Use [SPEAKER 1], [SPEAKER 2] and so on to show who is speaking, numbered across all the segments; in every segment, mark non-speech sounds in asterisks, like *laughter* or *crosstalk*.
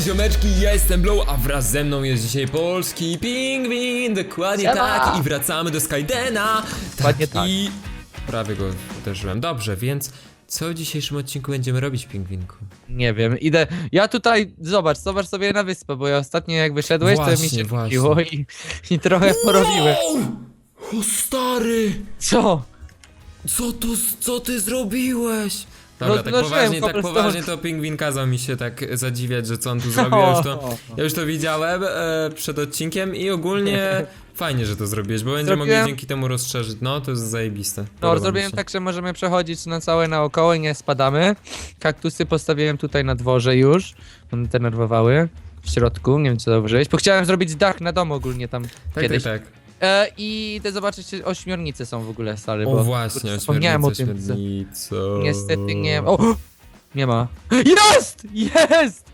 [SPEAKER 1] ziomeczki, ja jestem Blow, a wraz ze mną jest dzisiaj polski pingwin, dokładnie
[SPEAKER 2] Siema.
[SPEAKER 1] tak, i wracamy do Skydena.
[SPEAKER 2] Dokładnie tak.
[SPEAKER 1] I prawie go uderzyłem. Dobrze, więc co w dzisiejszym odcinku będziemy robić, pingwinku?
[SPEAKER 2] Nie wiem, idę. Ja tutaj, zobacz, zobacz sobie na wyspę, bo ja ostatnio jak wyszedłeś, to mi
[SPEAKER 1] Właśnie,
[SPEAKER 2] się
[SPEAKER 1] właśnie.
[SPEAKER 2] i, i trochę porobiłem.
[SPEAKER 1] O stary!
[SPEAKER 2] Co?
[SPEAKER 1] Co to, co ty zrobiłeś? Dobra, tak
[SPEAKER 2] Rozmnożyłem
[SPEAKER 1] poważnie, tak poważnie to pingwin kazał mi się tak zadziwiać, że co on tu *laughs* zrobił. Ja już to, ja już to widziałem e, przed odcinkiem i ogólnie *laughs* fajnie, że to zrobiłeś, bo będziemy
[SPEAKER 2] Zrobiłem-
[SPEAKER 1] mogli dzięki temu rozszerzyć. No, to jest zajebiste.
[SPEAKER 2] No,
[SPEAKER 1] Podoba mi
[SPEAKER 2] zrobiłem
[SPEAKER 1] się.
[SPEAKER 2] tak, że możemy przechodzić na całe naokoło i nie spadamy. Kaktusy postawiłem tutaj na dworze już. One denerwowały. W środku, nie wiem co zauważyłeś. Bo chciałem zrobić dach na dom ogólnie tam
[SPEAKER 1] Tak,
[SPEAKER 2] kiedyś.
[SPEAKER 1] tak, tak.
[SPEAKER 2] E, I idę zobaczyć, czy ośmiornice są w ogóle stare,
[SPEAKER 1] O
[SPEAKER 2] bo
[SPEAKER 1] właśnie,
[SPEAKER 2] kurde, zapomniałem o tym.
[SPEAKER 1] średnico.
[SPEAKER 2] Niestety nie O! Nie ma. *gasps* Jest! Jest!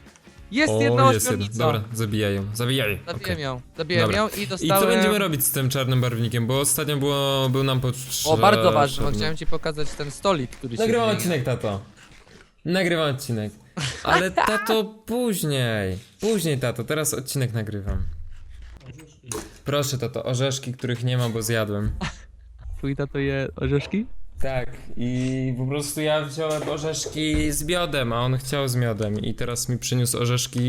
[SPEAKER 2] Jest
[SPEAKER 1] O,
[SPEAKER 2] jedna
[SPEAKER 1] jest
[SPEAKER 2] ośmiornica.
[SPEAKER 1] Dobra, zabijaj ją, zabijaj.
[SPEAKER 2] Zabiłem
[SPEAKER 1] Okej.
[SPEAKER 2] ją, zabiłem
[SPEAKER 1] Dobra.
[SPEAKER 2] ją i
[SPEAKER 1] I
[SPEAKER 2] dostałem...
[SPEAKER 1] co będziemy robić z tym czarnym barwnikiem? Bo ostatnio było, był nam potrzebny.
[SPEAKER 2] O, bardzo ważne, bo chciałem ci pokazać ten stolik, który się
[SPEAKER 1] Nagrywam
[SPEAKER 2] zmienia.
[SPEAKER 1] odcinek, tato. Nagrywam odcinek. Ale tato *laughs* później. Później, tato. Teraz odcinek nagrywam. Proszę, tato, orzeszki, których nie ma, bo zjadłem.
[SPEAKER 2] Twój tato je orzeszki?
[SPEAKER 1] Tak, i po prostu ja wziąłem orzeszki z miodem, a on chciał z miodem. I teraz mi przyniósł orzeszki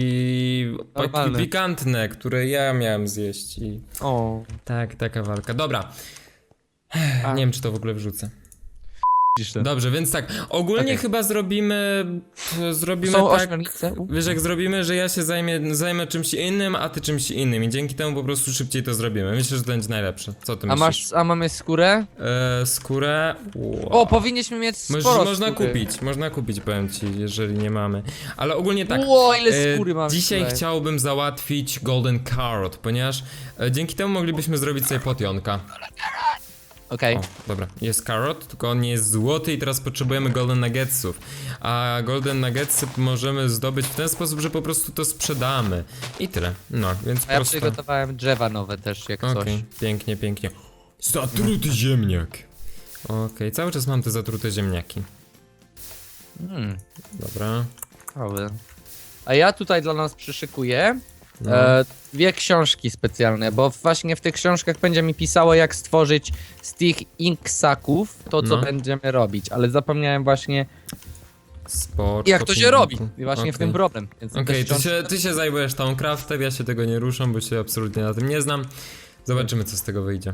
[SPEAKER 2] Normalne.
[SPEAKER 1] pikantne, które ja miałem zjeść. I
[SPEAKER 2] O,
[SPEAKER 1] tak, taka walka. Dobra.
[SPEAKER 2] A.
[SPEAKER 1] Nie wiem, czy to w ogóle wrzucę. Dobrze, więc tak, ogólnie
[SPEAKER 2] Okej.
[SPEAKER 1] chyba zrobimy, zrobimy
[SPEAKER 2] Są
[SPEAKER 1] tak,
[SPEAKER 2] ośmiornice? U.
[SPEAKER 1] wiesz jak zrobimy, że ja się zajmę, zajmę czymś innym, a ty czymś innym i dzięki temu po prostu szybciej to zrobimy. Myślę, że to będzie najlepsze. Co ty
[SPEAKER 2] A
[SPEAKER 1] myślisz?
[SPEAKER 2] masz, a mamy skórę?
[SPEAKER 1] E, skórę? Wow.
[SPEAKER 2] O, powinniśmy mieć
[SPEAKER 1] Moż,
[SPEAKER 2] sporo
[SPEAKER 1] można
[SPEAKER 2] skóry.
[SPEAKER 1] kupić, można kupić, powiem ci, jeżeli nie mamy. Ale ogólnie tak.
[SPEAKER 2] Ło, ile
[SPEAKER 1] e,
[SPEAKER 2] skóry mamy
[SPEAKER 1] Dzisiaj
[SPEAKER 2] tutaj.
[SPEAKER 1] chciałbym załatwić Golden Carrot, ponieważ e, dzięki temu moglibyśmy zrobić sobie potionka.
[SPEAKER 2] Okej.
[SPEAKER 1] O, dobra, jest carrot, tylko on nie jest złoty i teraz potrzebujemy golden nuggetsów. A golden nuggetsy możemy zdobyć w ten sposób, że po prostu to sprzedamy. I tyle. No, więc
[SPEAKER 2] A ja
[SPEAKER 1] prosto.
[SPEAKER 2] przygotowałem drzewa nowe też, jak
[SPEAKER 1] Okej,
[SPEAKER 2] coś.
[SPEAKER 1] pięknie, pięknie. Zatruty ziemniak. Okej, cały czas mam te zatrute ziemniaki.
[SPEAKER 2] Hmm,
[SPEAKER 1] Dobra.
[SPEAKER 2] A ja tutaj dla nas przyszykuję
[SPEAKER 1] No.
[SPEAKER 2] e, dwie książki specjalne, bo właśnie w tych książkach będzie mi pisało jak stworzyć z tych inksaków to, co
[SPEAKER 1] No.
[SPEAKER 2] będziemy robić, ale zapomniałem właśnie
[SPEAKER 1] Sport.
[SPEAKER 2] jak to się robi. I właśnie w tym problem. Więc
[SPEAKER 1] Okej, ty,
[SPEAKER 2] książki-
[SPEAKER 1] się, ty się zajmujesz tą craftem, ja się tego nie ruszam, bo się absolutnie na tym nie znam. Zobaczymy, co z tego wyjdzie.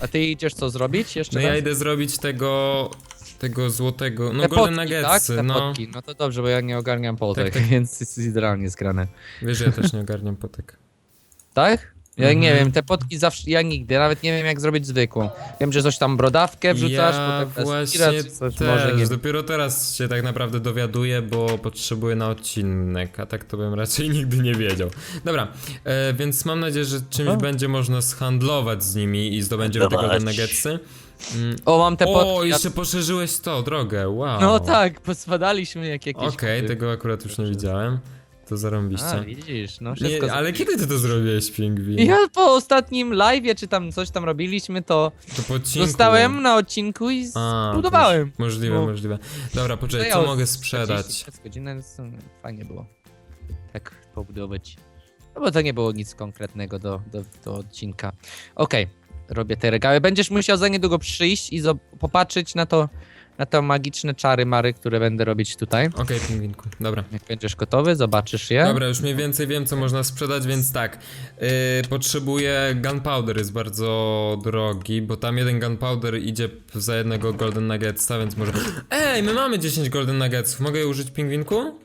[SPEAKER 2] A ty idziesz co zrobić jeszcze
[SPEAKER 1] No
[SPEAKER 2] raz?
[SPEAKER 1] ja idę zrobić tego, tego złotego, no
[SPEAKER 2] Te
[SPEAKER 1] golden
[SPEAKER 2] potki, tak?
[SPEAKER 1] nuggetsy,
[SPEAKER 2] Te
[SPEAKER 1] no.
[SPEAKER 2] potki. No to dobrze, bo ja nie ogarniam potek,
[SPEAKER 1] Tak, tak. *laughs*
[SPEAKER 2] więc jest idealnie zgrane.
[SPEAKER 1] Wiesz, że ja też nie ogarniam potek. *laughs*
[SPEAKER 2] Tak? Ja
[SPEAKER 1] Mhm.
[SPEAKER 2] nie wiem, te potki zawsze, ja nigdy, nawet nie wiem jak zrobić zwykłą. Wiem, że coś tam brodawkę wrzucasz,
[SPEAKER 1] ja
[SPEAKER 2] potem
[SPEAKER 1] właśnie
[SPEAKER 2] czy coś,
[SPEAKER 1] też,
[SPEAKER 2] może nie
[SPEAKER 1] dopiero teraz się tak naprawdę dowiaduję, bo potrzebuję na odcinek, a tak to bym raczej *laughs* nigdy nie wiedział. Dobra, e, więc mam nadzieję, że czymś
[SPEAKER 2] O.
[SPEAKER 1] będzie można zhandlować z nimi i zdobędziemy te golden nuggetsy. Mm.
[SPEAKER 2] O, mam te.
[SPEAKER 1] O, jeszcze poszerzyłeś to, drogę, wow.
[SPEAKER 2] No tak, pospadaliśmy jak jakieś...
[SPEAKER 1] Okej,
[SPEAKER 2] kury.
[SPEAKER 1] tego akurat już nie widziałem. To
[SPEAKER 2] A,
[SPEAKER 1] zarąbiście.
[SPEAKER 2] widzisz, no wszystko...
[SPEAKER 1] Nie, ale kiedy ty to zrobiłeś, pingwin?
[SPEAKER 2] Ja po ostatnim live'ie, czy tam coś tam robiliśmy, to
[SPEAKER 1] To po odcinku.
[SPEAKER 2] zostałem na odcinku i
[SPEAKER 1] A,
[SPEAKER 2] zbudowałem.
[SPEAKER 1] to już Możliwe,
[SPEAKER 2] No.
[SPEAKER 1] możliwe. Dobra, poczekaj, co
[SPEAKER 2] Zajęło
[SPEAKER 1] mogę
[SPEAKER 2] 40
[SPEAKER 1] sprzedać?
[SPEAKER 2] godzin, więc mm, fajnie było. Tak pobudować. No bo to nie było nic konkretnego do, do, do odcinka. Okej, robię te regały. Będziesz musiał za niedługo przyjść i popatrzeć na to, na te magiczne czary mary, które będę robić tutaj.
[SPEAKER 1] Okej, pingwinku, dobra.
[SPEAKER 2] Jak będziesz gotowy, zobaczysz je.
[SPEAKER 1] Dobra, już mniej więcej wiem, co można sprzedać, więc tak. Yy, potrzebuję gunpowder, jest bardzo drogi, bo tam jeden gunpowder idzie za jednego golden nuggetsa, więc może... *gasps* Ej, my mamy 10 golden nuggetsów, mogę je użyć pingwinku?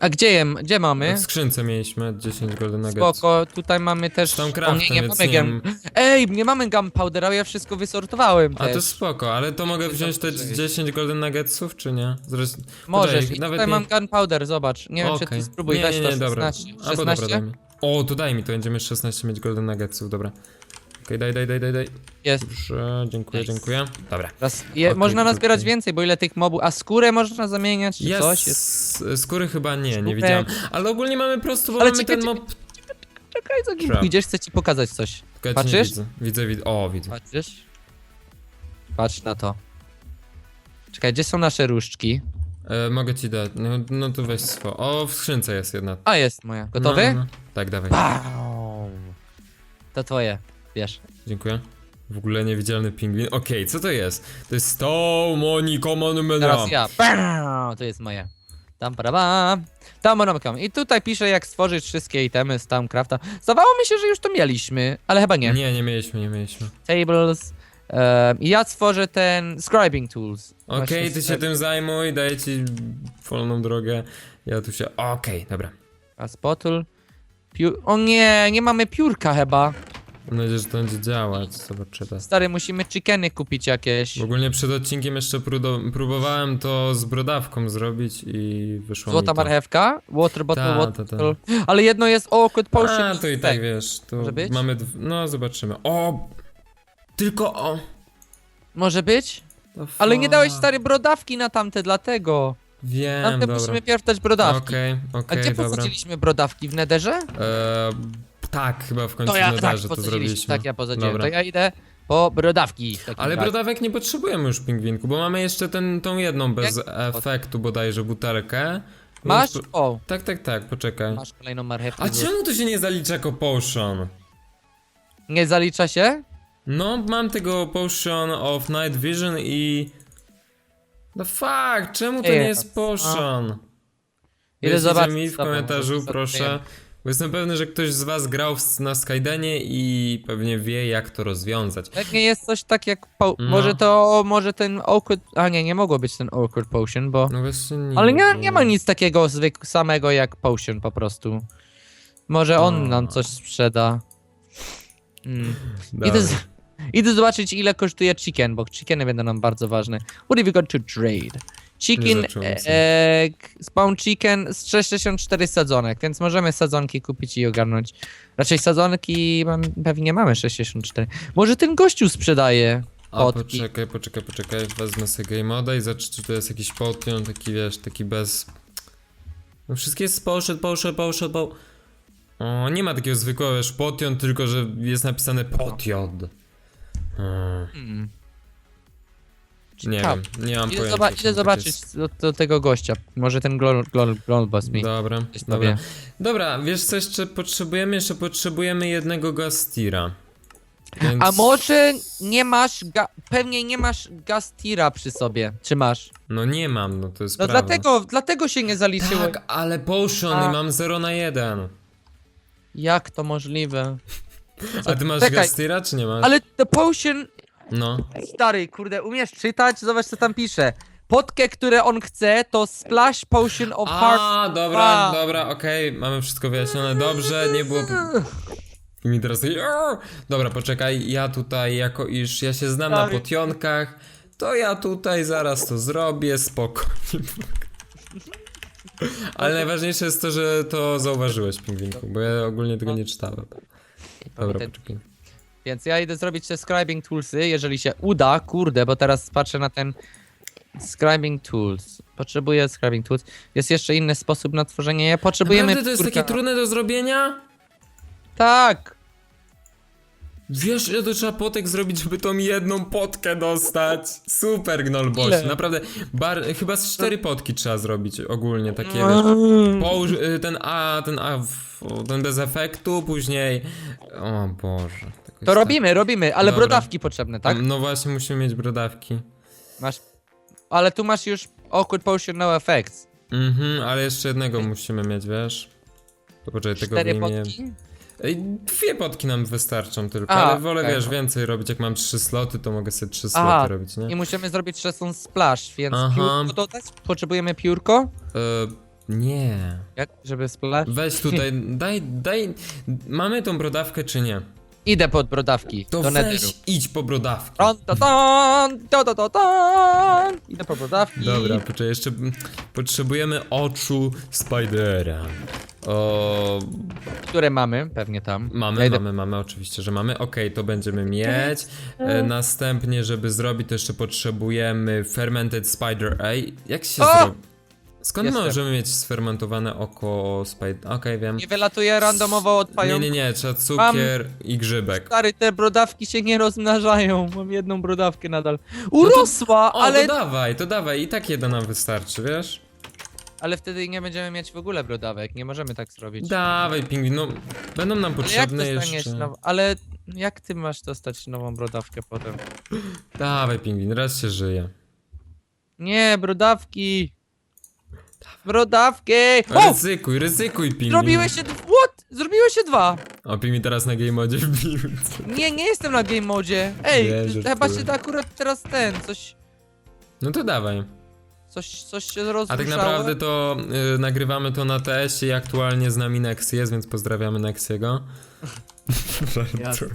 [SPEAKER 2] A gdzie, jem, gdzie mamy?
[SPEAKER 1] W skrzynce mieliśmy 10 golden nuggetsów.
[SPEAKER 2] Spoko, tutaj mamy też... O,
[SPEAKER 1] craftem,
[SPEAKER 2] nie, nie
[SPEAKER 1] więc
[SPEAKER 2] mamy
[SPEAKER 1] nie wiem.
[SPEAKER 2] Ej, nie mamy gunpowdera, ja wszystko wysortowałem
[SPEAKER 1] A
[SPEAKER 2] też.
[SPEAKER 1] to spoko, ale to mogę
[SPEAKER 2] To
[SPEAKER 1] wziąć te
[SPEAKER 2] dobrze jest.
[SPEAKER 1] 10 golden nuggetsów, czy nie? Zresztą...
[SPEAKER 2] Możesz, i
[SPEAKER 1] nawet
[SPEAKER 2] tutaj
[SPEAKER 1] nie-
[SPEAKER 2] mam gunpowder, zobacz. Nie wiem, czy
[SPEAKER 1] Okej.
[SPEAKER 2] ty spróbuj,
[SPEAKER 1] nie,
[SPEAKER 2] weź
[SPEAKER 1] nie,
[SPEAKER 2] to
[SPEAKER 1] nie, dobra.
[SPEAKER 2] 16.
[SPEAKER 1] Albo dobra,
[SPEAKER 2] 16?
[SPEAKER 1] daj mi. O, to daj mi, to będziemy 16 mieć golden nuggetsów, dobra. Okej, daj, daj, daj, daj, daj.
[SPEAKER 2] Jest.
[SPEAKER 1] Dobrze, dziękuję,
[SPEAKER 2] Nice.
[SPEAKER 1] dziękuję. Dobra.
[SPEAKER 2] Raz, je,
[SPEAKER 1] Okej,
[SPEAKER 2] można nazbierać więcej, bo ile tych mobów. A skórę można zamieniać czy
[SPEAKER 1] Jest,
[SPEAKER 2] coś? Jest.
[SPEAKER 1] skóry chyba nie, nie widziałem. Ale ogólnie mamy prosto, bo
[SPEAKER 2] Ale
[SPEAKER 1] mamy
[SPEAKER 2] czekaj,
[SPEAKER 1] ten mob...
[SPEAKER 2] Czekaj, zanim
[SPEAKER 1] Trap.
[SPEAKER 2] pójdziesz, chcę ci pokazać coś.
[SPEAKER 1] Tylko ja cię nie
[SPEAKER 2] Patrzysz?
[SPEAKER 1] widzę. Widzę, widzę. O, widzę.
[SPEAKER 2] Patrzysz? Patrz na to. Czekaj, gdzie są nasze różdżki?
[SPEAKER 1] E, mogę ci dać, no, no to weź swo. O, w skrzynce jest jedna.
[SPEAKER 2] A, jest moja. Gotowy?
[SPEAKER 1] No, no. Tak, dawaj.
[SPEAKER 2] Bam! To twoje, wiesz.
[SPEAKER 1] Dziękuję. W ogóle niewidzialny pingwin. Okej, co to jest? To jest to Moni Common
[SPEAKER 2] Teraz ja. Bam! To jest moje. Tam para Tam ramkam. I tutaj pisze jak stworzyć wszystkie itemy z Tamcrafta. Zdawało mi się, że już to mieliśmy, ale chyba nie.
[SPEAKER 1] Nie, nie mieliśmy, nie mieliśmy.
[SPEAKER 2] Tables. em, I ja stworzę ten scribing tools.
[SPEAKER 1] Okej,
[SPEAKER 2] Właśnie
[SPEAKER 1] ty się tym zajmuj, daję ci wolną drogę. Ja tu się. Okej, dobra.
[SPEAKER 2] A spotul. Piór... O nie, nie mamy piórka chyba.
[SPEAKER 1] Mam nadzieję, że to będzie działać. Zobaczymy.
[SPEAKER 2] Stary, musimy chickeny kupić jakieś.
[SPEAKER 1] W ogóle przed odcinkiem jeszcze próbowałem to z brodawką zrobić i wyszło
[SPEAKER 2] Złota
[SPEAKER 1] mi to.
[SPEAKER 2] marchewka, water bottle,
[SPEAKER 1] Ta,
[SPEAKER 2] water
[SPEAKER 1] ta, ta.
[SPEAKER 2] bottle. Ale jedno jest awkward potion.
[SPEAKER 1] A, to i tak wiesz, tu
[SPEAKER 2] Może być?
[SPEAKER 1] mamy. Dw- no, zobaczymy. O! Tylko o!
[SPEAKER 2] Może być? Ale nie dałeś
[SPEAKER 1] fuck.
[SPEAKER 2] stary brodawki na tamte, dlatego.
[SPEAKER 1] Wiem,
[SPEAKER 2] Tamte
[SPEAKER 1] dobra.
[SPEAKER 2] musimy pierw dać brodawki.
[SPEAKER 1] Okej,
[SPEAKER 2] A
[SPEAKER 1] okej,
[SPEAKER 2] gdzie
[SPEAKER 1] dobra.
[SPEAKER 2] posadziliśmy brodawki? W nederze?
[SPEAKER 1] E, tak, chyba w końcu
[SPEAKER 2] To ja,
[SPEAKER 1] na
[SPEAKER 2] tak,
[SPEAKER 1] darze to zrobiliśmy.
[SPEAKER 2] Tak, ja posadziłem.
[SPEAKER 1] Dobra.
[SPEAKER 2] To ja idę po brodawki. w takim
[SPEAKER 1] Ale
[SPEAKER 2] razie.
[SPEAKER 1] brodawek nie potrzebujemy już pingwinku, bo mamy jeszcze ten, tą jedną bez efektu bodajże butelkę.
[SPEAKER 2] Masz?
[SPEAKER 1] Więc-
[SPEAKER 2] O,
[SPEAKER 1] Tak, tak, tak, poczekaj.
[SPEAKER 2] masz kolejną marchewkę.
[SPEAKER 1] A czemu to się nie zalicza jako potion?
[SPEAKER 2] Nie zalicza się?
[SPEAKER 1] No, mam tego potion of night vision i... No fuck, czemu to
[SPEAKER 2] Nie jest.
[SPEAKER 1] jest potion?
[SPEAKER 2] Idę
[SPEAKER 1] Wiecie
[SPEAKER 2] zobaczyć
[SPEAKER 1] mi w komentarzu,
[SPEAKER 2] co
[SPEAKER 1] proszę. Bo jestem pewny, że ktoś z was grał w, na Skydenie i pewnie wie, jak to rozwiązać.
[SPEAKER 2] Jak nie jest coś tak jak. Po...
[SPEAKER 1] No.
[SPEAKER 2] Może to. Może ten awkward. A nie, nie mogło być ten awkward potion, bo.
[SPEAKER 1] No właśnie nie.
[SPEAKER 2] Ale nie, nie ma nic takiego zwyk samego jak potion po prostu. Może on
[SPEAKER 1] No.
[SPEAKER 2] nam coś sprzeda. Mm. Idę, z... Idę zobaczyć ile kosztuje chicken, bo chickeny będą nam bardzo ważne. What have you got to trade? Chicken
[SPEAKER 1] zacząłem sobie.
[SPEAKER 2] egg, spawn chicken z 64 sadzonek, więc możemy sadzonki kupić i ogarnąć. Raczej sadzonki mam, pewnie mamy 64. Może ten gościu sprzedaje
[SPEAKER 1] A
[SPEAKER 2] potki.
[SPEAKER 1] poczekaj, poczekaj, poczekaj, wezmę sobie game moda i zobaczę, czy to jest jakiś potion, taki wiesz, taki bez... No wszystkie jest poszedł, poszedł, poszedł, po... O, nie ma takiego zwykłego wiesz, potion, tylko że jest napisane potion. Hmm,
[SPEAKER 2] Hmm.
[SPEAKER 1] Nie
[SPEAKER 2] Ciekawe.
[SPEAKER 1] wiem, nie mam
[SPEAKER 2] Idę,
[SPEAKER 1] pojęcia.
[SPEAKER 2] zoba- idę zobaczyć
[SPEAKER 1] jest.
[SPEAKER 2] do, do tego gościa. Może ten boss mi.
[SPEAKER 1] Dobra,
[SPEAKER 2] coś
[SPEAKER 1] dobra. Dobra, wiesz co jeszcze potrzebujemy? Jeszcze potrzebujemy jednego gastira. Więc...
[SPEAKER 2] A może nie masz, ga- pewnie nie masz gastira przy sobie, czy masz?
[SPEAKER 1] No nie mam, no to jest
[SPEAKER 2] No
[SPEAKER 1] prawda.
[SPEAKER 2] dlatego, dlatego się nie zaliczyło.
[SPEAKER 1] Tak, ale potion
[SPEAKER 2] A.
[SPEAKER 1] i mam 0 na 1.
[SPEAKER 2] Jak to możliwe? *laughs*
[SPEAKER 1] A ty masz
[SPEAKER 2] Czekaj.
[SPEAKER 1] gastira, czy nie masz?
[SPEAKER 2] Ale the potion,
[SPEAKER 1] No.
[SPEAKER 2] stary, kurde, umiesz czytać? Zobacz co tam pisze. Potkę, które on chce, to splash potion of heart.
[SPEAKER 1] A, dobra,
[SPEAKER 2] A.
[SPEAKER 1] dobra, okej, mamy wszystko wyjaśnione, dobrze, nie było... I mi teraz... Dobra, poczekaj, ja tutaj, jako iż ja się znam na
[SPEAKER 2] Stary.
[SPEAKER 1] potionkach, to ja tutaj zaraz to zrobię, spokojnie. *laughs* Ale najważniejsze jest to, że to zauważyłeś, pingwinku, bo ja ogólnie tego nie czytałem. Dobra, poczekaj.
[SPEAKER 2] Więc ja idę zrobić te scribing toolsy, jeżeli się uda, kurde, bo teraz patrzę na ten scribing tools. Potrzebuję scribing tools. Jest jeszcze inny sposób na tworzenie je. Potrzebujemy
[SPEAKER 1] Naprawdę to jest
[SPEAKER 2] piórka.
[SPEAKER 1] takie trudne do zrobienia?
[SPEAKER 2] Tak!
[SPEAKER 1] Wiesz, ile to trzeba potek zrobić, żeby tą jedną potkę dostać? Super, Gnolboś.
[SPEAKER 2] Ile?
[SPEAKER 1] Naprawdę, bar, chyba z cztery potki trzeba zrobić ogólnie, takie
[SPEAKER 2] No.
[SPEAKER 1] wiesz. Połóż, y, ten A, ten A, w- ten bez efektu, później... O Boże. Tak
[SPEAKER 2] To
[SPEAKER 1] jest
[SPEAKER 2] robimy, robimy, ale
[SPEAKER 1] Dobra.
[SPEAKER 2] brodawki potrzebne,
[SPEAKER 1] tak.
[SPEAKER 2] tak?
[SPEAKER 1] No właśnie, musimy mieć brodawki.
[SPEAKER 2] Masz. Ale tu masz już awkward potion no effects.
[SPEAKER 1] Mhm, ale jeszcze jednego musimy mieć, wiesz? To poczekaj, tego
[SPEAKER 2] Cztery
[SPEAKER 1] wyjmie...
[SPEAKER 2] potki.
[SPEAKER 1] Ej, Dwie potki nam wystarczą tylko,
[SPEAKER 2] A,
[SPEAKER 1] ale wolę,
[SPEAKER 2] okej.
[SPEAKER 1] wiesz, więcej robić. Jak mam trzy sloty, to mogę sobie trzy
[SPEAKER 2] Aha,
[SPEAKER 1] sloty robić, nie?
[SPEAKER 2] I musimy zrobić szesą splash, więc
[SPEAKER 1] Aha.
[SPEAKER 2] piórko dodać? Potrzebujemy piórko?
[SPEAKER 1] E, nie.
[SPEAKER 2] Jak? Żeby splash?
[SPEAKER 1] Weź tutaj, *laughs* daj, daj. Mamy tą brodawkę czy nie?
[SPEAKER 2] Idę pod brodawki.
[SPEAKER 1] To
[SPEAKER 2] do
[SPEAKER 1] weź
[SPEAKER 2] netheru.
[SPEAKER 1] idź po brodawki.
[SPEAKER 2] Ton, to, ton, to, to, to, ton. Idę po brodawki.
[SPEAKER 1] Dobra, poczekaj, jeszcze mm, potrzebujemy oczu Spidera. O,
[SPEAKER 2] Które mamy, pewnie tam.
[SPEAKER 1] mamy,
[SPEAKER 2] idę-
[SPEAKER 1] mamy, mamy, oczywiście, że mamy. Okej, to będziemy mieć. E, następnie, żeby zrobić, to jeszcze potrzebujemy Fermented Spider A. Jak się
[SPEAKER 2] O!
[SPEAKER 1] zrobi? Skąd
[SPEAKER 2] Jestem.
[SPEAKER 1] możemy mieć sfermentowane oko spade? Okej, wiem.
[SPEAKER 2] Nie wylatuje randomowo od
[SPEAKER 1] Nie, nie, nie, trzeba cukier i grzybek.
[SPEAKER 2] Stary, te brodawki się nie rozmnażają. Mam jedną brodawkę nadal. Urosła,
[SPEAKER 1] O,
[SPEAKER 2] ale,
[SPEAKER 1] to dawaj, to dawaj, i tak jeden nam wystarczy, wiesz?
[SPEAKER 2] ale wtedy nie będziemy mieć w ogóle brodawek. Nie możemy tak zrobić.
[SPEAKER 1] Dawaj, pingwin, no będą nam
[SPEAKER 2] ale jak
[SPEAKER 1] potrzebne
[SPEAKER 2] dostaniesz
[SPEAKER 1] jeszcze.
[SPEAKER 2] now... Ale jak ty masz dostać nową brodawkę potem?
[SPEAKER 1] Dawaj, pingwin, raz się żyje.
[SPEAKER 2] Nie, brodawki! Brodawki! O!
[SPEAKER 1] Ryzykuj, ryzykuj, pingwin.
[SPEAKER 2] Zrobiłeś się... d- What? Zrobiłeś się dwa!
[SPEAKER 1] O, pingwin teraz na game modzie wbił.
[SPEAKER 2] Nie, nie jestem na game modzie. Ej,
[SPEAKER 1] Nie, żartuję.
[SPEAKER 2] chyba się da akurat teraz ten, coś...
[SPEAKER 1] No to dawaj.
[SPEAKER 2] Coś, coś się rozruszało.
[SPEAKER 1] A tak naprawdę to y, nagrywamy to na TS-ie i aktualnie z nami Nexy jest, więc pozdrawiamy Nexiego. *laughs* żartuję.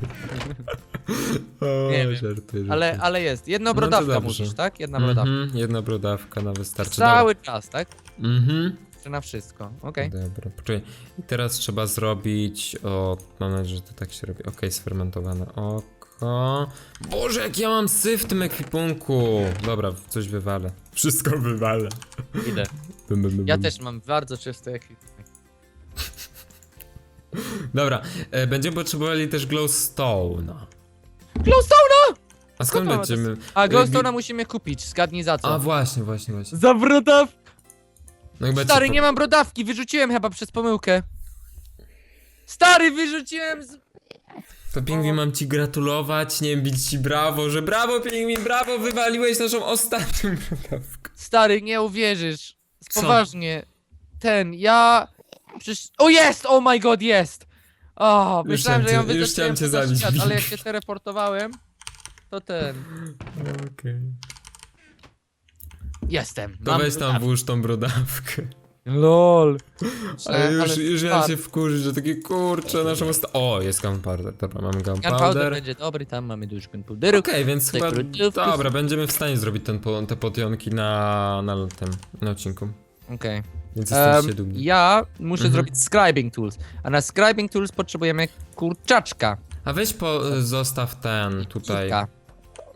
[SPEAKER 1] O,
[SPEAKER 2] Nie wiem.
[SPEAKER 1] żartuję,
[SPEAKER 2] Ale, ale jest. Jedna
[SPEAKER 1] No
[SPEAKER 2] brodawka
[SPEAKER 1] dobrze.
[SPEAKER 2] musisz, tak? Jedna brodawka.
[SPEAKER 1] Mhm, jedna brodawka na wystarczy.
[SPEAKER 2] Cały czas, tak?
[SPEAKER 1] Dobra. Mhm.
[SPEAKER 2] Czy na wszystko? Okej.
[SPEAKER 1] Dobra, poczekaj. I teraz trzeba zrobić. O, mam nadzieję, że to tak się robi. Okej, sfermentowane oko. Boże, jak ja mam syf w tym ekwipunku. Dobra, coś wywalę. Wszystko wywalę.
[SPEAKER 2] Idę.
[SPEAKER 1] Bum, bum, bum,
[SPEAKER 2] Ja
[SPEAKER 1] bum.
[SPEAKER 2] też mam bardzo czysty ekwipunek.
[SPEAKER 1] Dobra, e, będziemy potrzebowali też glowstone'a.
[SPEAKER 2] Glowstone'a!
[SPEAKER 1] A skąd będziemy?
[SPEAKER 2] A glowstone'a musimy kupić, zgadnij za co.
[SPEAKER 1] A właśnie, właśnie, właśnie.
[SPEAKER 2] Za brodawkę!
[SPEAKER 1] No chyba
[SPEAKER 2] Stary,
[SPEAKER 1] po-
[SPEAKER 2] nie mam brodawki, wyrzuciłem chyba przez pomyłkę. Stary, wyrzuciłem z...
[SPEAKER 1] To pingwin mam ci gratulować, nie wiem, bić ci brawo, że brawo pingwin, brawo, wywaliłeś naszą ostatnią brodawkę.
[SPEAKER 2] Stary, nie uwierzysz.
[SPEAKER 1] Co?
[SPEAKER 2] Poważnie. Ten, ja... Przecież... O, jest! Oh my god, jest! O,
[SPEAKER 1] Już
[SPEAKER 2] myślałem, że
[SPEAKER 1] chciałem
[SPEAKER 2] ją
[SPEAKER 1] cię- już chciałem cię zabić,
[SPEAKER 2] świat, ale jak się teleportowałem, to ten...
[SPEAKER 1] Okej.
[SPEAKER 2] Jestem.
[SPEAKER 1] To
[SPEAKER 2] mam
[SPEAKER 1] weź tam włóż tą brodawkę.
[SPEAKER 2] LOL.
[SPEAKER 1] Ale już,
[SPEAKER 2] ale
[SPEAKER 1] już miałem się wkurzyć, że takie kurcze, naszą osta... O, jest gunpowder, dobra, mamy
[SPEAKER 2] Gunpowder
[SPEAKER 1] gunpowder.
[SPEAKER 2] będzie dobry, tam mamy dużo gunpowderu.
[SPEAKER 1] Okej, więc chyba, dobra, będziemy w stanie zrobić ten, po- te potionki na, na tym, na odcinku.
[SPEAKER 2] Okej.
[SPEAKER 1] Więc jesteście dumni.
[SPEAKER 2] ja muszę
[SPEAKER 1] Mhm.
[SPEAKER 2] zrobić scribing tools, a na scribing tools potrzebujemy kurczaczka.
[SPEAKER 1] A weź po, zostaw ten tutaj.
[SPEAKER 2] Kilka.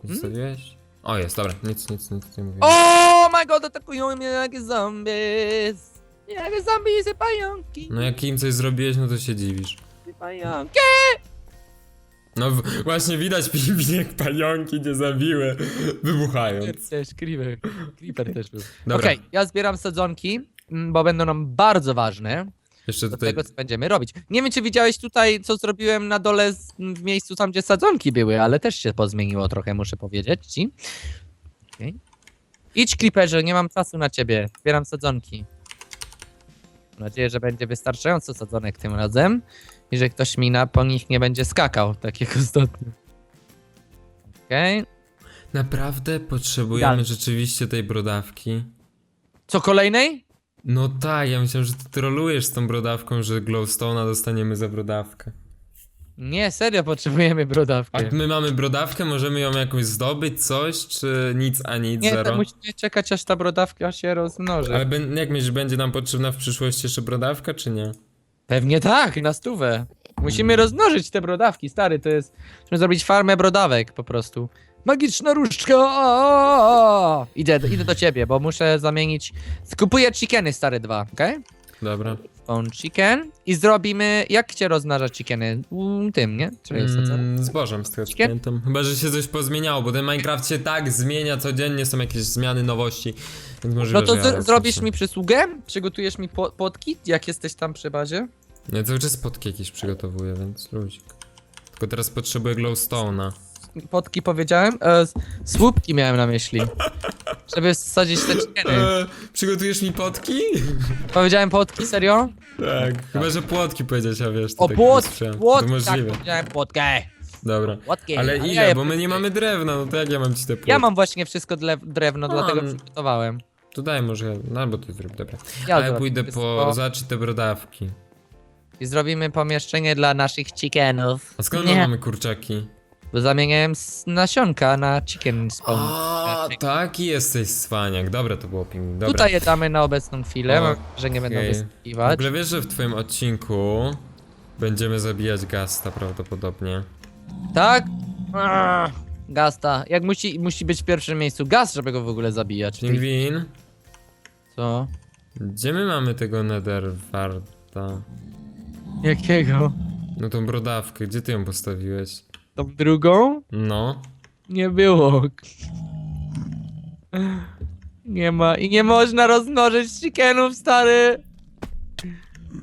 [SPEAKER 1] Zostawiłeś? O, jest, dobra, nic, nic, nic nie mówię.
[SPEAKER 2] Oh my god, atakują mnie jak zombies. Jak zombies i pająki.
[SPEAKER 1] No jak im coś zrobiłeś, no to się dziwisz.
[SPEAKER 2] i Pająki.
[SPEAKER 1] No w, właśnie widać *laughs* pingwin jak pająki nie zabiły, wybuchając.
[SPEAKER 2] Creeper też, creeper. Creeper też był.
[SPEAKER 1] Dobra,
[SPEAKER 2] Okej, ja zbieram sadzonki, bo będą nam bardzo ważne
[SPEAKER 1] jeszcze
[SPEAKER 2] do
[SPEAKER 1] tutaj...
[SPEAKER 2] tego, co będziemy robić. Nie wiem, czy widziałeś tutaj, co zrobiłem na dole z, w miejscu tam, gdzie sadzonki były, ale też się pozmieniło trochę, muszę powiedzieć ci. Okej. Idź, Creeperze, nie mam czasu na ciebie. Zbieram sadzonki. Mam nadzieję, że będzie wystarczająco sadzonek tym razem i że ktoś mi na, po nich nie będzie skakał, tak jak ostatnio. Okej.
[SPEAKER 1] Naprawdę potrzebujemy
[SPEAKER 2] Dalej.
[SPEAKER 1] rzeczywiście tej brodawki?
[SPEAKER 2] Co kolejnej?
[SPEAKER 1] No tak, ja myślałem, że ty trolujesz z tą brodawką, że glowstone'a dostaniemy za brodawkę.
[SPEAKER 2] Nie, serio potrzebujemy brodawki.
[SPEAKER 1] A my mamy brodawkę, możemy ją jakoś zdobyć, coś, czy nic, a nic,
[SPEAKER 2] Nie,
[SPEAKER 1] zero?
[SPEAKER 2] to musimy czekać, aż ta brodawka się rozmnoży.
[SPEAKER 1] Ale ben- jak myślisz, będzie nam potrzebna w przyszłości jeszcze brodawka, czy nie?
[SPEAKER 2] Pewnie tak, na stówę. Musimy rozmnożyć te brodawki, stary, to jest... Musimy zrobić farmę brodawek po prostu. Magiczna różdżka! aaa! Idę, idę do ciebie, bo muszę zamienić... Kupuję chickeny, stary, dwa, okej?
[SPEAKER 1] Dobra.
[SPEAKER 2] On chicken i zrobimy... Jak cię rozmnaża chickeny? Mm, tym, nie? Czy jest to co?
[SPEAKER 1] Mm, zbożem z tego co
[SPEAKER 2] Chicken?
[SPEAKER 1] pamiętam. Chyba, że się coś pozmieniało, bo ten Minecraft się tak zmienia codziennie, są jakieś zmiany, nowości. Więc możliwe,
[SPEAKER 2] No to
[SPEAKER 1] że ja
[SPEAKER 2] zrobisz mi przysługę? Przygotujesz mi po potki, jak jesteś tam przy bazie?
[SPEAKER 1] Ja cały czas spotki jakieś przygotowuję, więc luzik. Tylko teraz potrzebuję glowstone'a.
[SPEAKER 2] Potki powiedziałem? E, słupki miałem na myśli. Żeby wsadzić te chickeny.
[SPEAKER 1] Eee, przygotujesz mi potki?
[SPEAKER 2] Powiedziałem potki, serio?
[SPEAKER 1] Tak. Chyba, że płotki powiedziałeś, a wiesz. to
[SPEAKER 2] O,
[SPEAKER 1] tak
[SPEAKER 2] płot,
[SPEAKER 1] To
[SPEAKER 2] tak,
[SPEAKER 1] możliwe.
[SPEAKER 2] powiedziałem płotkę.
[SPEAKER 1] Dobra.
[SPEAKER 2] Płotki.
[SPEAKER 1] Ale
[SPEAKER 2] ja
[SPEAKER 1] ile?
[SPEAKER 2] je
[SPEAKER 1] Bo my nie mamy drewna, no to jak ja mam ci te płotki?
[SPEAKER 2] Ja mam właśnie wszystko dle- drewno,
[SPEAKER 1] A,
[SPEAKER 2] dlatego
[SPEAKER 1] mm.
[SPEAKER 2] przygotowałem.
[SPEAKER 1] To daj może, ja- no albo ty zrób, dobra.
[SPEAKER 2] Ja
[SPEAKER 1] A ja
[SPEAKER 2] zrobię
[SPEAKER 1] pójdę po,
[SPEAKER 2] wszystko
[SPEAKER 1] zobaczyć te brodawki.
[SPEAKER 2] I zrobimy pomieszczenie dla naszych chickenów.
[SPEAKER 1] A skąd my
[SPEAKER 2] Nie,
[SPEAKER 1] mamy kurczaki?
[SPEAKER 2] Bo zamieniałem s- nasionka na chicken spawn.
[SPEAKER 1] A, taki jesteś swaniak. Dobra, to było ping. Dobra.
[SPEAKER 2] Tutaj je damy na obecną chwilę, że nie będą
[SPEAKER 1] okej. W
[SPEAKER 2] wyskakiwać.
[SPEAKER 1] ogóle wiesz, że w twoim odcinku będziemy zabijać Gasta prawdopodobnie.
[SPEAKER 2] Tak? Gasta. Jak musi, musi być w pierwszym miejscu gaz, żeby go w ogóle zabijać.
[SPEAKER 1] Pingwin,
[SPEAKER 2] Co?
[SPEAKER 1] Gdzie my mamy tego Netherwarta?
[SPEAKER 2] Jakiego?
[SPEAKER 1] No tą brodawkę, gdzie ty ją postawiłeś?
[SPEAKER 2] Tą drugą?
[SPEAKER 1] No.
[SPEAKER 2] Nie było. Nie ma. I nie można rozmnożyć chickenów, stary.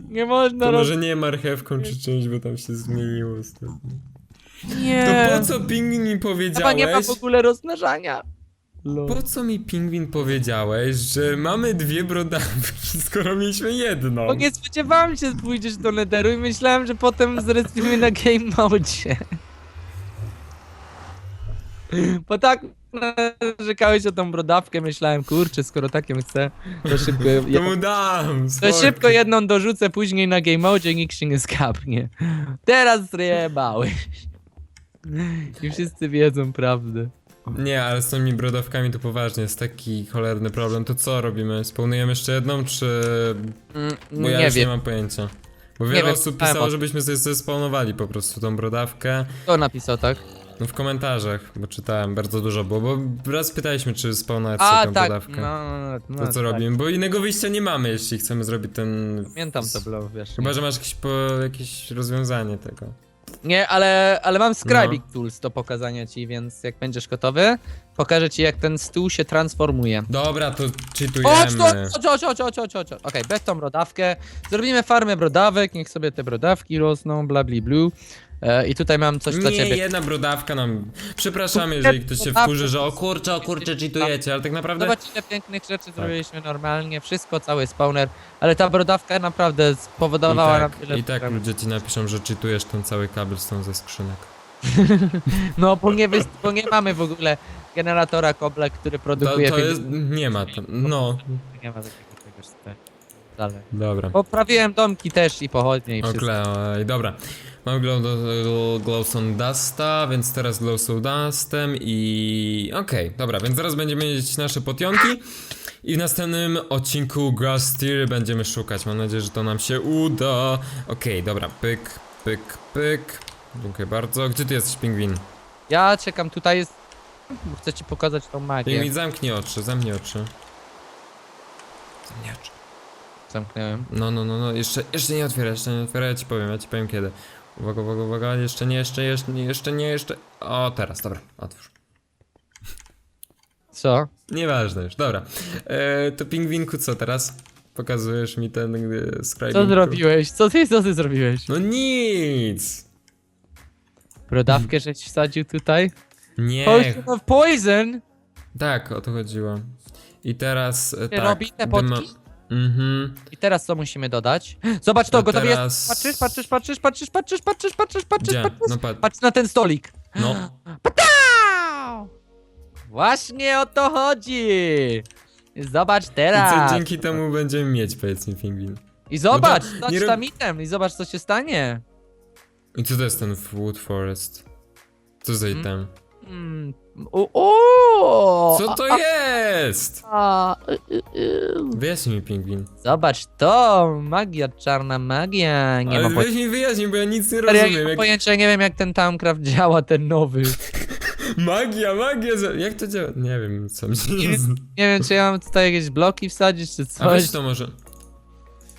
[SPEAKER 2] Nie można
[SPEAKER 1] To
[SPEAKER 2] roz...
[SPEAKER 1] może nie marchewką czy czymś, bo tam się zmieniło ostatnio.
[SPEAKER 2] Nie.
[SPEAKER 1] To po co pingwin mi
[SPEAKER 2] Chyba
[SPEAKER 1] powiedziałeś?
[SPEAKER 2] nie ma w ogóle rozmnażania.
[SPEAKER 1] Po co mi pingwin powiedziałeś, że mamy dwie brodawki, *laughs* skoro mieliśmy jedną?
[SPEAKER 2] Bo nie spodziewałem się, że pójdziesz do Netheru i myślałem, że potem zrespimy na game mode. Bo tak narzekałeś o tą brodawkę, myślałem, kurczę, skoro taką chcę, to szybko,
[SPEAKER 1] To mu dam,
[SPEAKER 2] to szybko jedną dorzucę później na game mode nikt się nie skapnie. Teraz zjebałeś. I wszyscy wiedzą prawdę.
[SPEAKER 1] Nie, ale z tymi brodawkami to poważnie jest taki cholerny problem. To co robimy? Spełnujemy jeszcze jedną, czy... Bo ja
[SPEAKER 2] nie
[SPEAKER 1] już
[SPEAKER 2] wiem,
[SPEAKER 1] nie mam pojęcia. Bo wiele
[SPEAKER 2] wiem,
[SPEAKER 1] osób
[SPEAKER 2] pytałem
[SPEAKER 1] pisało, żebyśmy sobie zespawnowali po prostu tą brodawkę.
[SPEAKER 2] kto napisał tak?
[SPEAKER 1] No w komentarzach, bo czytałem, bardzo dużo było, bo raz pytaliśmy, czy spawnować
[SPEAKER 2] A,
[SPEAKER 1] tą
[SPEAKER 2] tak,
[SPEAKER 1] brodawkę.
[SPEAKER 2] no, no,
[SPEAKER 1] To co
[SPEAKER 2] tak.
[SPEAKER 1] robimy? Bo innego wyjścia nie mamy, jeśli chcemy zrobić ten...
[SPEAKER 2] Pamiętam to było, wiesz.
[SPEAKER 1] Chyba, że masz jakieś, po, jakieś rozwiązanie tego.
[SPEAKER 2] Nie, ale, ale mam Scribing
[SPEAKER 1] No.
[SPEAKER 2] Tools do pokazania ci, więc jak będziesz gotowy, pokażę ci jak ten stół się transformuje.
[SPEAKER 1] Dobra, to
[SPEAKER 2] Chodź tu, chodź, chodź, chodź, chodź, chodź, chodź. Okej, bez tą brodawkę. Zrobimy farmę brodawek, niech sobie te brodawki rosną, bla bli blu. E, I tutaj mam coś dla
[SPEAKER 1] Nie,
[SPEAKER 2] ciebie.
[SPEAKER 1] jedna brodawka nam... Przepraszamy,
[SPEAKER 2] Kupne
[SPEAKER 1] jeżeli ktoś się wkurzy, że o kurczę, o kurczę, cheatujecie, ale tak naprawdę...
[SPEAKER 2] Zobacz ile pięknych rzeczy zrobiliśmy normalnie, wszystko, cały spawner, ale ta brodawka naprawdę
[SPEAKER 1] I
[SPEAKER 2] spowodowała nam
[SPEAKER 1] tak,
[SPEAKER 2] tyle
[SPEAKER 1] I tak
[SPEAKER 2] problemów.
[SPEAKER 1] ludzie ci napiszą, że cheatujesz ten cały cobblestone ze skrzynek. *laughs*
[SPEAKER 2] No, bo nie, wys- bo nie mamy w ogóle generatora kobla, który
[SPEAKER 1] To,
[SPEAKER 2] produkuje...
[SPEAKER 1] to jest... nie ma to. No,
[SPEAKER 2] Nie ma takiego czegoś tutaj. Dalej.
[SPEAKER 1] dobra.
[SPEAKER 2] Poprawiłem domki też i pochodnie i wszystko.
[SPEAKER 1] Oklej, dobra. Mam glow, glow, glowstone dusta, więc teraz glowstone dustem i... Okej, dobra, więc zaraz będziemy mieć nasze potionki i w następnym odcinku Grass Tier będziemy szukać. Mam nadzieję, że to nam się uda. Okej, dobra, pyk, pyk, pyk. Dziękuję bardzo. Gdzie ty jesteś, pingwin?
[SPEAKER 2] Ja czekam, tutaj jest... Chcę ci pokazać tą magię.
[SPEAKER 1] Pingwin, zamknij oczy, zamknij oczy. Zamknij oczy.
[SPEAKER 2] Zamknąłem.
[SPEAKER 1] No, no, no, no, jeszcze, jeszcze nie otwieraj, jeszcze nie otwieraj, ja ci powiem, ja ci powiem kiedy. Uwaga, uwaga, uwaga, jeszcze nie, jeszcze, jeszcze nie, jeszcze nie, jeszcze... O, teraz, dobra, otwórz.
[SPEAKER 2] Co?
[SPEAKER 1] Nieważne już, dobra. E, to pingwinku, co teraz? Pokazujesz mi ten scribing
[SPEAKER 2] Co zrobiłeś? Co ty, co ty zrobiłeś?
[SPEAKER 1] No nic!
[SPEAKER 2] Brodawkę, że ci wsadził tutaj?
[SPEAKER 1] Nie,
[SPEAKER 2] Potion of poison?
[SPEAKER 1] tak, o to chodziło. I teraz, e, tak.
[SPEAKER 2] robi te potki?
[SPEAKER 1] Mhm.
[SPEAKER 2] I teraz co musimy dodać? *gasps* Zobacz to, gotowy
[SPEAKER 1] teraz-
[SPEAKER 2] jest. Patrzysz, patrzysz, patrzysz, patrzysz, patrzysz, patrzysz, patrzysz,
[SPEAKER 1] Gdzie?
[SPEAKER 2] patrzysz.
[SPEAKER 1] No patrz.
[SPEAKER 2] Patrz na ten stolik.
[SPEAKER 1] No. *gasps*
[SPEAKER 2] Patau! Właśnie o to chodzi. Zobacz
[SPEAKER 1] I co
[SPEAKER 2] teraz.
[SPEAKER 1] dzięki temu będziemy mieć, powiedz mi, pingwin.
[SPEAKER 2] I zobacz,
[SPEAKER 1] No to
[SPEAKER 2] stać
[SPEAKER 1] nie rob-
[SPEAKER 2] tam item i zobacz co się stanie.
[SPEAKER 1] I co to jest ten Wood Forest? Co za
[SPEAKER 2] Hmm?
[SPEAKER 1] item?
[SPEAKER 2] Mm. O, o,
[SPEAKER 1] Co to jest?
[SPEAKER 2] a, y, y, y.
[SPEAKER 1] Wyjaśnij mi, pingwin.
[SPEAKER 2] Zobacz to, magia, czarna magia. Nie
[SPEAKER 1] Ale
[SPEAKER 2] mam
[SPEAKER 1] weź
[SPEAKER 2] pojęcia.
[SPEAKER 1] mi wyjaśnij, bo ja nic nie
[SPEAKER 2] Ja nie
[SPEAKER 1] rozumiem.
[SPEAKER 2] mam
[SPEAKER 1] Jak...
[SPEAKER 2] pojęcia, nie wiem jak ten Towncraft działa, ten nowy. *laughs*
[SPEAKER 1] Magia, magia, za- jak to działa? Nie wiem, co mi się
[SPEAKER 2] Nie
[SPEAKER 1] nie *laughs*
[SPEAKER 2] wiem, czy ja mam tutaj jakieś bloki wsadzić, czy
[SPEAKER 1] A weź to może.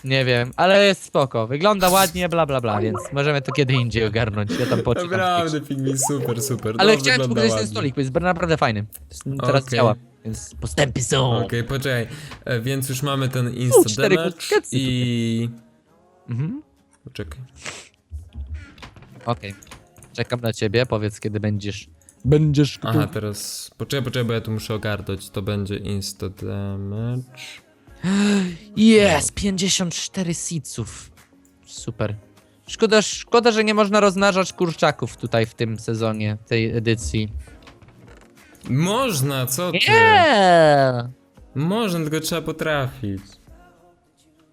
[SPEAKER 2] Nie wiem, ale jest spoko. Wygląda ładnie, bla bla bla, więc możemy to kiedy indziej ogarnąć. Ja tam poczytam.
[SPEAKER 1] Naprawdę, pingwin, super, super.
[SPEAKER 2] Ale chciałem ci
[SPEAKER 1] wygląda
[SPEAKER 2] pokazać ten
[SPEAKER 1] ładnie.
[SPEAKER 2] stolik, bo jest naprawdę fajny. Teraz
[SPEAKER 1] Okej.
[SPEAKER 2] działa, więc postępy są.
[SPEAKER 1] Okej, poczekaj. E, więc już mamy ten
[SPEAKER 2] U,
[SPEAKER 1] insta
[SPEAKER 2] cztery
[SPEAKER 1] damage i...
[SPEAKER 2] Mhm.
[SPEAKER 1] Poczekaj.
[SPEAKER 2] Okej. Czekam na ciebie, powiedz kiedy będziesz. Będziesz
[SPEAKER 1] Aha, teraz... Poczekaj, poczekaj, bo ja tu muszę ogarnąć. To będzie insta damage.
[SPEAKER 2] Jest! 54 seedsów. Super. Szkoda, szkoda, że nie można rozmnażać kurczaków tutaj w tym sezonie, tej edycji.
[SPEAKER 1] Można, co ty?
[SPEAKER 2] Nie!
[SPEAKER 1] Można, tylko trzeba potrafić.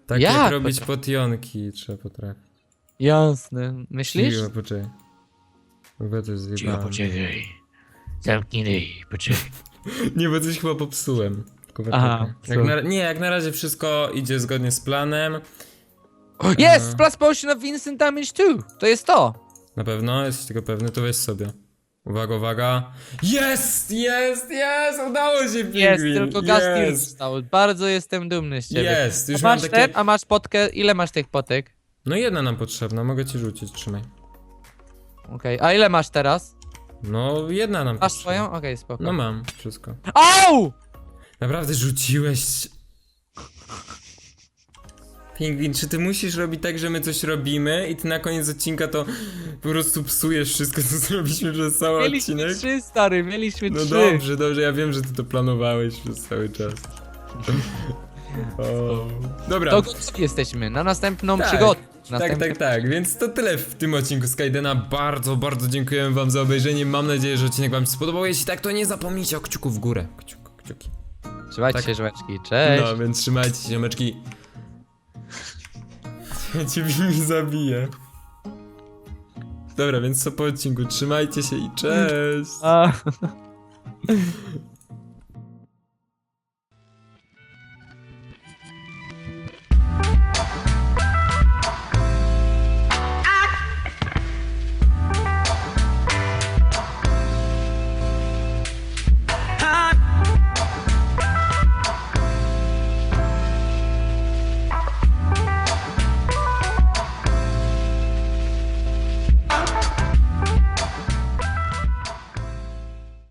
[SPEAKER 1] Tak
[SPEAKER 2] Jak
[SPEAKER 1] jak robić
[SPEAKER 2] potrafić?
[SPEAKER 1] potionki, trzeba potrafić.
[SPEAKER 2] Jasne. Myślisz?
[SPEAKER 1] Cicho, poczekaj. Chyba to jest zjebane.
[SPEAKER 2] poczekaj. Zamknij poczekaj. *laughs*
[SPEAKER 1] Nie, bo coś chyba popsułem. Tylko
[SPEAKER 2] Aha,
[SPEAKER 1] jak na, Nie, jak na razie wszystko idzie zgodnie z planem.
[SPEAKER 2] Jest! Plus Potion of Instant Damage 2! To jest to!
[SPEAKER 1] Na pewno, jesteś tego pewny, to weź sobie. Uwaga, uwaga. Jest, jest, jest, udało się, pingwin.
[SPEAKER 2] Jest, tylko gaz Steel
[SPEAKER 1] jest.
[SPEAKER 2] został. Bardzo jestem dumny z ciebie.
[SPEAKER 1] Jest, już
[SPEAKER 2] a
[SPEAKER 1] mam
[SPEAKER 2] masz
[SPEAKER 1] takie...
[SPEAKER 2] ten, a masz potkę, ile masz tych potek?
[SPEAKER 1] No jedna nam potrzebna, mogę ci rzucić, trzymaj.
[SPEAKER 2] Okej, a ile masz teraz?
[SPEAKER 1] No, jedna nam
[SPEAKER 2] Masz
[SPEAKER 1] potrzebna.
[SPEAKER 2] swoją? Okej, spoko.
[SPEAKER 1] No mam, wszystko.
[SPEAKER 2] Au!
[SPEAKER 1] Naprawdę rzuciłeś... Pingwin, czy ty musisz robić tak, że my coś robimy i ty na koniec odcinka to po prostu psujesz wszystko, *laughs* co zrobiliśmy przez cały
[SPEAKER 2] Mieliśmy
[SPEAKER 1] odcinek?
[SPEAKER 2] trzy, stary, mieliśmy
[SPEAKER 1] No
[SPEAKER 2] trzy.
[SPEAKER 1] dobrze, dobrze, ja wiem, że ty to planowałeś przez cały czas. *laughs* O. Dobra,
[SPEAKER 2] To gotowi jesteśmy na następną
[SPEAKER 1] Tak,
[SPEAKER 2] przygodę.
[SPEAKER 1] tak,
[SPEAKER 2] Następny...
[SPEAKER 1] tak, tak, więc to tyle w tym odcinku Skydena. Bardzo, bardzo dziękujemy wam za obejrzenie. Mam nadzieję, że odcinek wam się spodobał. Jeśli tak, to nie zapomnijcie o kciuku w górę. Kciuk, kciuki.
[SPEAKER 2] Trzymajcie
[SPEAKER 1] Tak.
[SPEAKER 2] się, żłeczki. Cześć.
[SPEAKER 1] No, więc trzymajcie się, ziomeczki. *laughs* Ja ciebie nie zabiję. Dobra, więc co po odcinku? Trzymajcie się i cześć!
[SPEAKER 2] A. *laughs*